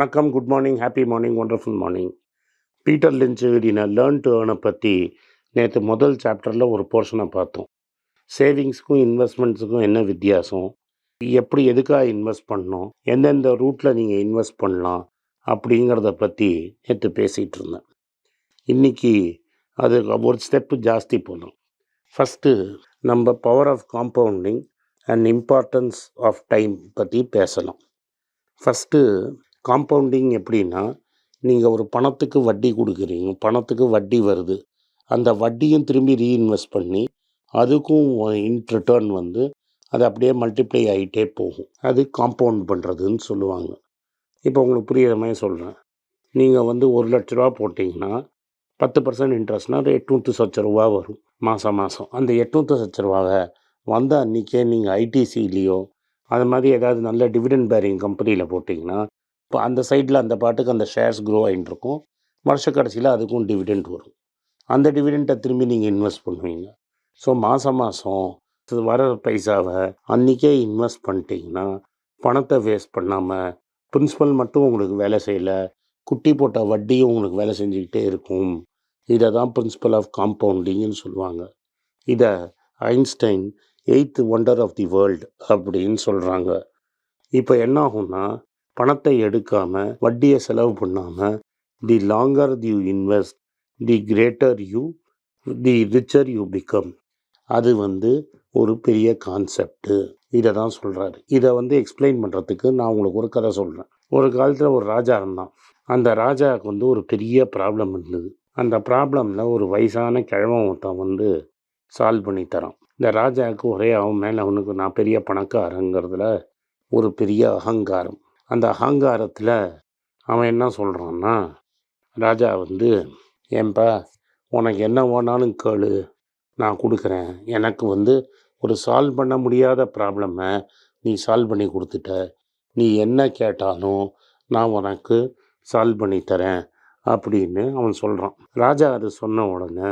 வணக்கம் good morning happy morning wonderful morning Peter Lynch எழுதின learn to ஏர்னை பற்றி நேற்று முதல் சாப்டரில் ஒரு போர்ஷனை பார்த்தோம். சேவிங்ஸுக்கும் இன்வெஸ்ட்மெண்ட்ஸுக்கும் என்ன வித்தியாசம்? எப்படி எதுக்காக இன்வெஸ்ட் பண்ணணும் எந்தெந்த ரூட்டில் நீங்கள் இன்வெஸ்ட் பண்ணலாம்? அப்படிங்கிறத பற்றி நேற்று பேசிகிட்டு இருந்தேன். இன்றைக்கி அது ஒரு ஸ்டெப்பு ஜாஸ்தி போதும். ஃபஸ்ட்டு நம்ம power of compounding and importance of time பற்றி பேசலாம். ஃபஸ்ட்டு காம்பவுண்டிங் எப்படின்னா நீங்கள் ஒரு பணத்துக்கு வட்டி கொடுக்குறீங்க பணத்துக்கு வட்டி வருது. அந்த வட்டியும் திரும்பி ரீஇன்வெஸ்ட் பண்ணி அதுக்கும் இன் ரிட்டர்ன் வந்து அது அப்படியே மல்டிப்ளை ஆகிட்டே போகும். அது காம்பவுண்ட் பண்ணுறதுன்னு சொல்லுவாங்க. இப்போ உங்களுக்கு புரியுற மாதிரி சொல்கிறேன் நீங்கள் வந்து ஒரு லட்ச ரூபா போட்டிங்கன்னா பத்து பர்சன்ட் இன்ட்ரெஸ்ட்னால் அது எட்நூற்று சொச்ச ரூபா வரும் மாதம் மாதம் அந்த எட்நூற்று சொச்ச ரூபாவை வந்த அன்றைக்கே நீங்கள் ஐடிசிலேயோ அது மாதிரி ஏதாவது நல்ல டிவிடெண்ட் பேரிங் கம்பெனியில் போட்டிங்கன்னா இப்போ அந்த சைடில் அந்த பாட்டுக்கு அந்த ஷேர்ஸ் க்ரோ ஆகிட்டு இருக்கும் வருஷ கடைசியில் அதுக்கும் டிவிடெண்ட் வரும். அந்த டிவிடெண்ட்டை திரும்பி நீங்கள் இன்வெஸ்ட் பண்ணுவீங்க. ஸோ மாதம் மாதம் வர பைசாவை அன்றைக்கே இன்வெஸ்ட் பண்ணிட்டீங்கன்னா பணத்தை வேஸ்ட் பண்ணாமல் பிரின்சிபல் மட்டும் உங்களுக்கு வேலை செய்யலை குட்டி போட்ட வட்டியும் உங்களுக்கு வேலை செஞ்சுக்கிட்டே இருக்கும். இதை தான் பிரின்சிபல் ஆஃப் காம்பவுண்டிங்னு சொல்லுவாங்க. இதை Einstein eighth wonder of the world அப்படின்னு சொல்கிறாங்க இப்போ என்ன ஆகும்னா பணத்தை எடுக்காமல் வட்டியை செலவு பண்ணாமல் the longer you invest the greater you the richer you become அது வந்து ஒரு பெரிய கான்செப்டு இதை தான் சொல்கிறாரு இதை வந்து எக்ஸ்பிளைன் பண்ணுறதுக்கு நான் உங்களுக்கு ஒரு கதை சொல்கிறேன் ஒரு காலத்தில் ஒரு ராஜா இருந்தான். அந்த ராஜாவுக்கு வந்து ஒரு பெரிய ப்ராப்ளம் இருந்தது. அந்த ப்ராப்ளமில் ஒரு வயசான கிழவன் ஒருத்தன் வந்து சால்வ் பண்ணி தரான். இந்த ராஜாவுக்கு ஒரே அவன் மேலே அவனுக்கு நான் பெரிய பணக்காரங்கிறதுல ஒரு பெரிய அகங்காரம். அந்த அகங்காரத்தில் அவன் என்ன சொல்கிறான்னா ராஜா வந்து ஏன்பா உனக்கு என்ன வேணாலும் கேளு. நான் கொடுக்குறேன். எனக்கு வந்து ஒரு சால்வ் பண்ண முடியாத ப்ராப்ளமை நீ சால்வ் பண்ணி கொடுத்துட்ட. நீ என்ன கேட்டாலும் நான் உனக்கு சால்வ் பண்ணி தரேன் அப்படின்னு அவன் சொல்கிறான் ராஜா அது சொன்ன உடனே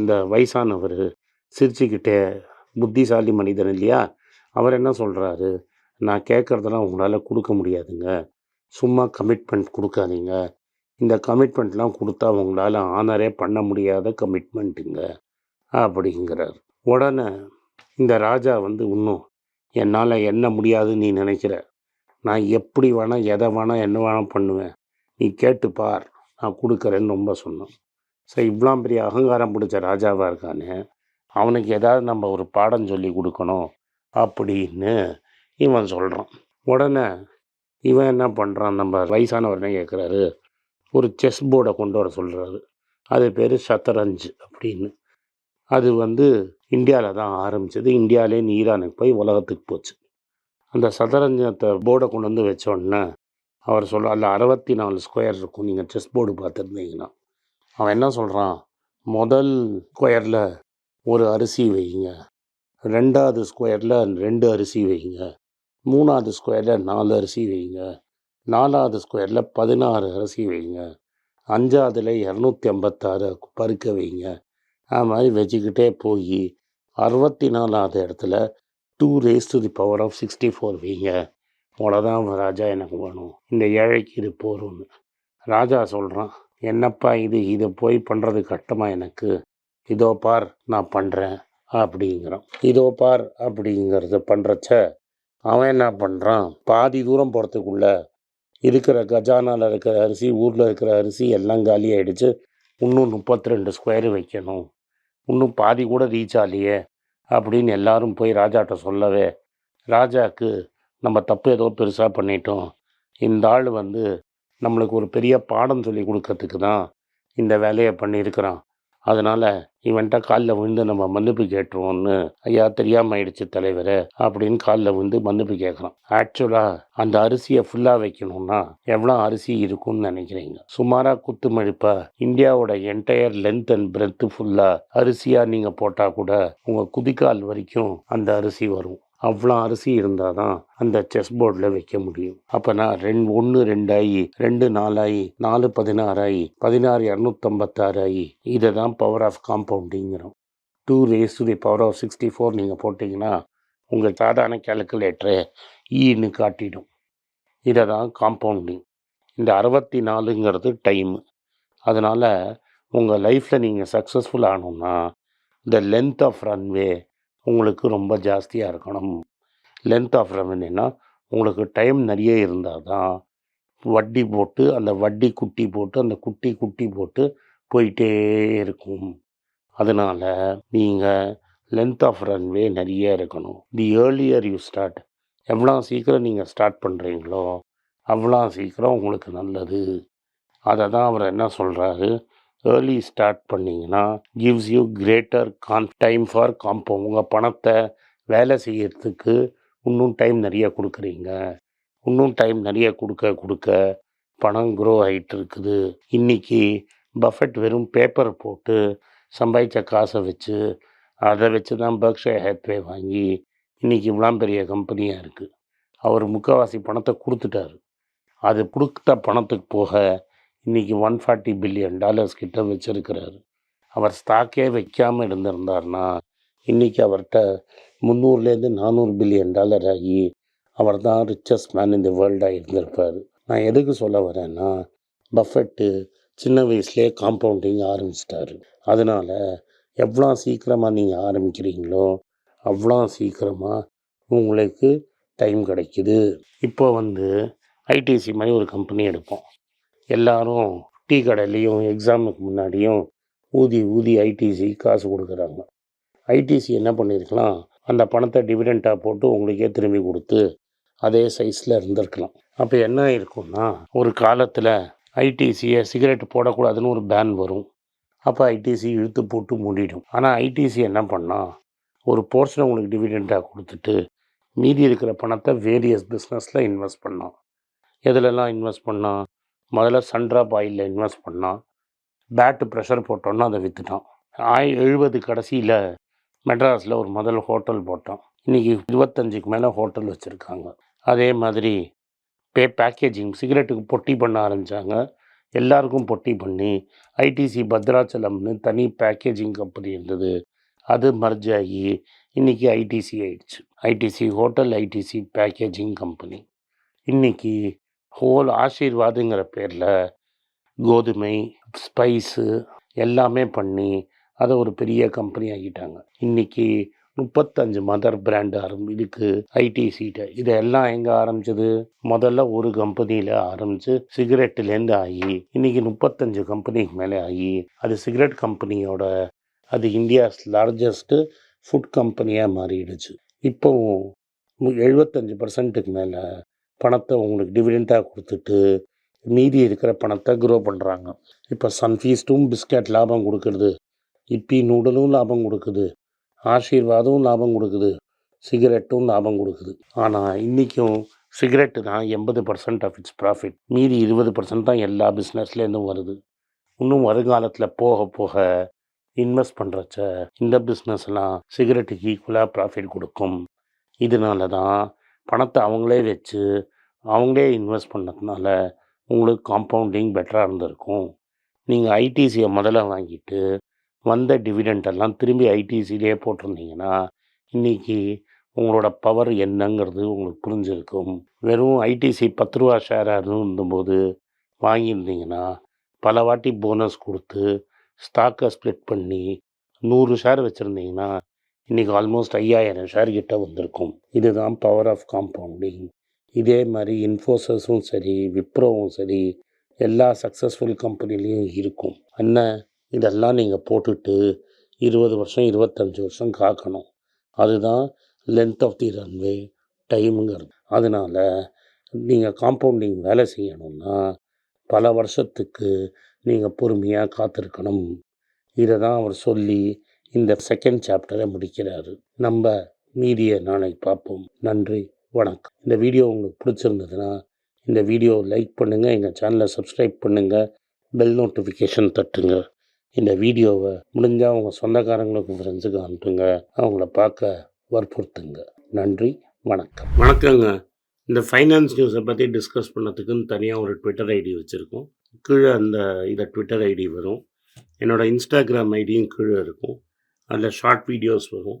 இந்த வயசானவர் சிரிச்சுக்கிட்டே புத்திசாலி மனிதன் இல்லையா? அவர் என்ன சொல்கிறாரு நான் கேட்குறதெல்லாம் உங்களால் கொடுக்க முடியாதுங்க. சும்மா கமிட்மெண்ட் கொடுக்காதீங்க. இந்த கமிட்மெண்ட்லாம் கொடுத்தா உங்களால் ஆனரே பண்ண முடியாத கமிட்மெண்ட்டுங்க அப்படிங்கிறார். உடனே இந்த ராஜா வந்து இன்னும் என்னால் என்ன முடியாதுன்னு நீ நினைக்கிற. நான் எப்படி வேணால் எதை வேணால் என்ன வேணால் பண்ணுவேன். நீ கேட்டு பார். நான் கொடுக்குறேன்னு ரொம்ப சொன்னோம் சரி இவ்வளோ பெரிய அகங்காரம் பிடிச்ச ராஜாவாக இருக்கானே. அவனுக்கு ஏதாவது நம்ம ஒரு பாடம் சொல்லி கொடுக்கணும் அப்படின்னு இவன் சொல்கிறான் உடனே இவன் என்ன பண்ணுறான் நம்ம வயசானவர்னே கேட்குறாரு ஒரு செஸ் போர்டை கொண்டு வர சொல்கிறாரு அது பேர் சத்தரஞ்சு அப்படின்னு. அது வந்து இந்தியாவில் தான் ஆரம்பிச்சது. இந்தியாவிலேருந்து ஈரானுக்கு போய் உலகத்துக்கு போச்சு. அந்த சதரஞ்சத்தை போர்டை கொண்டு வந்து வச்சோடனே அவர் சொல்ல அதில் அறுபத்தி நாலு ஸ்கொயர் இருக்கும். நீங்கள் செஸ் போர்டு பார்த்துருந்தீங்கன்னா. அவன் என்ன சொல்கிறான் முதல் ஸ்கொயரில் ஒரு அரிசி வைங்க. ரெண்டாவது ஸ்கொயரில் ரெண்டு அரிசி வைங்க. மூணாவது ஸ்கொயரில் நாலு அரிசி வைங்க. நாலாவது ஸ்கொயரில் பதினாறு அரிசி வைங்க. அஞ்சாவதுல இரநூத்தி ஐம்பத்தாறு பருக்க வைங்க. அது மாதிரி வச்சுக்கிட்டே போய் அறுபத்தி நாலாவது இடத்துல two raise to the power of sixty four வைங்க. அவ்வளோதான் ராஜா எனக்கு வேணும். இந்த ஏழைக்கு இது போகிறோன்னு ராஜா சொல்கிறான் என்னப்பா இது? இதை போய் பண்ணுறது கஷ்டமாக எனக்கு? இதோ பார் நான் பண்ணுறேன் அப்படிங்கிறான். இதோ பார் அப்படிங்கிறத பண்ணுறச்ச அவன் என்ன பண்ணுறான் பாதி தூரம் போகிறதுக்குள்ள இருக்கிற கஜானாவில் இருக்கிற அரிசி ஊரில் இருக்கிற அரிசி எல்லாம் காலி ஆகிடுச்சு இன்னும் முப்பத்தி ரெண்டு ஸ்கொயர் வைக்கணும். இன்னும் பாதி கூட ரீச் ஆகலையே அப்படின்னு எல்லாரும் போய் ராஜாட்ட சொல்லவே ராஜாவுக்கு நம்ம தப்பு ஏதோ பெருசாக பண்ணிட்டோம். இந்த ஆள் வந்து நம்மளுக்கு ஒரு பெரிய பாடம் சொல்லி கொடுக்கறதுக்கு தான் இந்த வேலையை பண்ணியிருக்கிறான். அதனால் இவன்ட்ட காலில் விழுந்து நம்ம மன்னிப்பு கேட்டுருவோம்னு ஐயா தெரியாமல் ஆயிடுச்சு தலைவர் அப்படின்னு காலில் விழுந்து மன்னிப்பு கேட்குறான் ஆக்சுவலாக அந்த அரிசியை ஃபுல்லாக வைக்கணும்னா எவ்வளோ அரிசி இருக்கும்னு நினைக்கிறீங்க? சுமாராக குத்து மழிப்பா இந்தியாவோட என்டையர் லென்த் அண்ட் பிரெத்து ஃபுல்லாக அரிசியாக நீங்கள் போட்டால் கூட உங்கள் குதிக்கால் வரைக்கும் அந்த அரிசி வரும். அவ்வளோ அரிசி இருந்தால் தான் அந்த செஸ் போர்டில் வைக்க முடியும். அப்போ நான் ரெண்டு ஒன்று ரெண்டாயி ரெண்டு நாலாயி நாலு பதினாறாயி பதினாறு இரநூத்தம்பத்தாறு ஆகி இதை தான் power of காம்பவுண்டிங்கிறோம் two raise to the power of sixty four நீங்கள் போட்டிங்கன்னா உங்கள் சாதாரண கேல்குலேட்டரை ஈன்னு காட்டிடும். இதை தான் காம்பவுண்டிங் இந்த அறுபத்தி நாலுங்கிறது டைம் அதனால் உங்கள் லைஃப்பில் நீங்கள் சக்ஸஸ்ஃபுல் ஆகணும்னா த லென்த் ஆஃப் ரன்வே உங்களுக்கு ரொம்ப ஜாஸ்தியாக இருக்கணும். லென்த் ஆஃப் ரெவன்யூனா உங்களுக்கு டைம் நிறைய இருந்தால் தான் வட்டி போட்டு அந்த வட்டி குட்டி போட்டு அந்த குட்டி குட்டி போட்டு போயிட்டே இருக்கும். அதனால் நீங்கள் லென்த் ஆஃப் ரன்வே நிறைய இருக்கணும். தி ஏர்லியர் யூ ஸ்டார்ட் எவ்வளோ சீக்கிரம் நீங்கள் ஸ்டார்ட் பண்ணுறீங்களோ அவ்வளோ சீக்கிரம் உங்களுக்கு நல்லது. அதை தான் அவர் என்ன சொல்கிறாரு ஏர்லி ஸ்டார்ட் பண்ணிங்கன்னா gives you greater con time for compo உங்கள் பணத்தை வேலை செய்யறதுக்கு இன்னும் டைம் நிறைய கொடுக்குறீங்க. இன்னும் டைம் நிறைய கொடுக்க கொடுக்க பணம் க்ரோ ஆகிட்டு இருக்குது. இன்றைக்கி பஃபெட் வெறும் பேப்பர் போட்டு சம்பாதிச்ச காசை வச்சு அதை வச்சு தான் பர்க்ஷே ஹேத்வே வாங்கி இன்றைக்கி இவ்வளோ பெரிய கம்பெனியாக இருக்குது அவர் முக்கால்வாசி பணத்தை கொடுத்துட்டாரு. அது கொடுத்த பணத்துக்கு போக இன்றைக்கி ஒன் ஃபார்ட்டி பில்லியன் டாலர்ஸ் கிட்ட வச்சுருக்கிறாரு. அவர் ஸ்டாக்கே வைக்காமல் இருந்திருந்தார்னா இன்றைக்கி அவர்கிட்ட முந்நூறுலேருந்து நானூறு பில்லியன் டாலர் ஆகி அவர் தான் ரிச்சஸ்ட் மேன் இந்த வேர்ல்டாக இருந்திருப்பார். நான் எதுக்கு சொல்ல வரேன்னா பஃபெட்டு சின்ன வயசுலேயே காம்பவுண்டிங் ஆரம்பிச்சிட்டாரு. அதனால் எவ்வளோ சீக்கிரமாக நீங்கள் ஆரம்பிக்கிறீங்களோ அவ்வளோ சீக்கிரமாக உங்களுக்கு டைம் கிடைக்குது. இப்போ வந்து ஐடிசி மாதிரி ஒரு கம்பெனி எடுப்போம். எல்லாரும் டீ கடையிலையும் எக்ஸாமுக்கு முன்னாடியும் ஊதி ஊதி ஐடிசி காசு கொடுக்குறாங்க. ஐடிசி என்ன பண்ணியிருக்கலாம் அந்த பணத்தை டிவிடெண்ட்டாக போட்டு உங்களுக்கே திரும்பி கொடுத்து அதே சைஸில் இருந்திருக்கலாம். அப்போ என்ன இருக்கும்னா ஒரு காலத்தில் ஐடிசியை சிகரெட் போடக்கூடாதுன்னு ஒரு பேன் வரும். அப்போ ஐடிசி இழுத்து போட்டு மூடிடும். ஆனால் ஐடிசி என்ன பண்ணால் ஒரு போர்ஷனை உங்களுக்கு டிவிடெண்ட்டாக கொடுத்துட்டு மீதி இருக்கிற பணத்தை வேரியஸ் பிஸ்னஸில் இன்வெஸ்ட் பண்ணோம் எதுலெல்லாம் இன்வெஸ்ட் பண்ணால் முதல்ல சன்ட்ராப் ஆயிலில் இன்வெஸ்ட் பண்ணான். பேட்டு ப்ரெஷர் போட்டோன்னா அதை விற்றுட்டான் ஆய் எழுபது கடைசியில் மெட்ராஸில் ஒரு முதல் ஹோட்டல் போட்டான். இன்றைக்கி இருபத்தஞ்சுக்கு மேலே ஹோட்டல் வச்சுருக்காங்க. அதே மாதிரி பே பேக்கேஜிங் சிகரெட்டுக்கு பொட்டி பண்ண ஆரம்பித்தாங்க எல்லாருக்கும் பொட்டி பண்ணி ஐடிசி பத்ராச்சலம்னு தனி பேக்கேஜிங் கம்பெனி இருந்தது. அது மர்ஜ் ஆகி இன்றைக்கி ஐடிசி ஆயிடுச்சு. ITC hotel ITC packaging company இன்றைக்கி ஹோல் ஆசீர்வாதுங்கிற பேரில் கோதுமை ஸ்பைஸு எல்லாமே பண்ணி அதை ஒரு பெரிய கம்பெனி ஆகிட்டாங்க இன்றைக்கி முப்பத்தஞ்சு மதர் பிராண்ட் ஆரம்பி இருக்கு ஐடிசிட்ட இதெல்லாம் எங்கே ஆரம்பிச்சது? முதல்ல ஒரு கம்பெனியில் ஆரம்பித்து சிகரெட்டுலேருந்து ஆகி இன்றைக்கி முப்பத்தஞ்சு கம்பெனிக்கு மேலே ஆகி அது சிகரெட் கம்பெனியோட அது இந்தியாஸ் லார்ஜஸ்ட்டு ஃபுட் கம்பெனியாக மாறிடுச்சு. இப்போவும் எழுபத்தஞ்சு பர்சன்ட்டுக்கு மேலே பணத்தை உங்களுக்கு டிவிடெண்ட்டாக கொடுத்துட்டு மீதி இருக்கிற பணத்தை க்ரோ பண்ணுறாங்க இப்போ சன்ஃபீஸ்ட்டும் பிஸ்கட் லாபம் கொடுக்குறது. இப்பி நூடலும் லாபம் கொடுக்குது. ஆசீர்வாதும் லாபம் கொடுக்குது. சிகரெட்டும் லாபம் கொடுக்குது. ஆனால் இன்றைக்கும் சிகரெட்டு தான் எண்பது பர்சன்ட் ஆஃப் இட்ஸ் ப்ராஃபிட் மீதி இருபது பர்சன்ட் தான் எல்லா பிஸ்னஸ்லேருந்தும் வருது. இன்னும் வருங்காலத்தில் போக போக இன்வெஸ்ட் பண்ணுறச்ச இந்த பிஸ்னஸ்லாம் சிகரெட்டுக்கு ஈக்குவலாக ப்ராஃபிட் கொடுக்கும். இதனால தான் பணத்தை அவங்களே வச்சு அவங்களே இன்வெஸ்ட் பண்ணதுனால உங்களுக்கு காம்பவுண்டிங் பெட்டராக இருந்திருக்கும். நீங்கள் ஐடிசியை முதல்ல வாங்கிட்டு வந்த டிவிடெண்ட் எல்லாம் திரும்பி ஐடிசிலேயே போட்டிருந்தீங்கன்னா இன்றைக்கி உங்களோட பவர் என்னங்கிறது உங்களுக்கு புரிஞ்சிருக்கும். வெறும் ஐடிசி பத்து ரூபா ஷேராக இருந்தபோது வாங்கியிருந்தீங்கன்னா பல வாட்டி போனஸ் கொடுத்து ஸ்டாக்கை ஸ்ப்ளிட் பண்ணி நூறு ஷேர் வச்சுருந்தீங்கன்னா இன்றைக்கி ஆல்மோஸ்ட் ஐயாயிரம் ஷேர் கிட்ட வந்திருக்கும். இதுதான் பவர் ஆஃப் காம்பவுண்டிங் இதே மாதிரி இன்ஃபோசஸும் சரி விப்ரோவும் சரி எல்லா சக்ஸஸ்ஃபுல் கம்பெனிலையும் இருக்கும். என்ன இதெல்லாம் நீங்கள் போட்டுட்டு இருபது வருஷம் இருபத்தஞ்சி வருஷம் காக்கணும். அதுதான் லென்த் ஆஃப் தி ரன்வே டைமுங்கிறது அதனால் நீங்கள் காம்பவுண்டிங் வேலை செய்யணும்னா பல வருஷத்துக்கு நீங்கள் பொறுமையாக காத்திருக்கணும். இதை தான் அவர் சொல்லி இந்த செகண்ட் சாப்டரை முடிக்கிறாரு. நம்ம மீதியை நாளைக்கு பார்ப்போம். நன்றி. வணக்கம். இந்த வீடியோ உங்களுக்கு பிடிச்சிருந்ததுன்னா இந்த வீடியோ லைக் பண்ணுங்கள் எங்கள் சேனலை சப்ஸ்கிரைப் பண்ணுங்கள் பெல் நோட்டிஃபிகேஷன் தட்டுங்க. இந்த வீடியோவை முடிஞ்சால் உங்கள் சொந்தக்காரங்களுக்கு ஃப்ரெண்ட்ஸுக்கு அனுப்புங்க அவங்கள பார்க்க வற்புறுத்துங்க. நன்றி வணக்கம். வணக்கங்க. இந்த ஃபைனான்ஸ் நியூஸை பற்றி டிஸ்கஸ் பண்ணதுக்குன்னு தனியாக ஒரு ட்விட்டர் ஐடி வச்சுருக்கோம். கீழே அந்த இதை ட்விட்டர் ஐடி வரும். என்னோடய இன்ஸ்டாகிராம் ஐடியும் கீழே இருக்கும். அதில் ஷார்ட் வீடியோஸ் வரும்.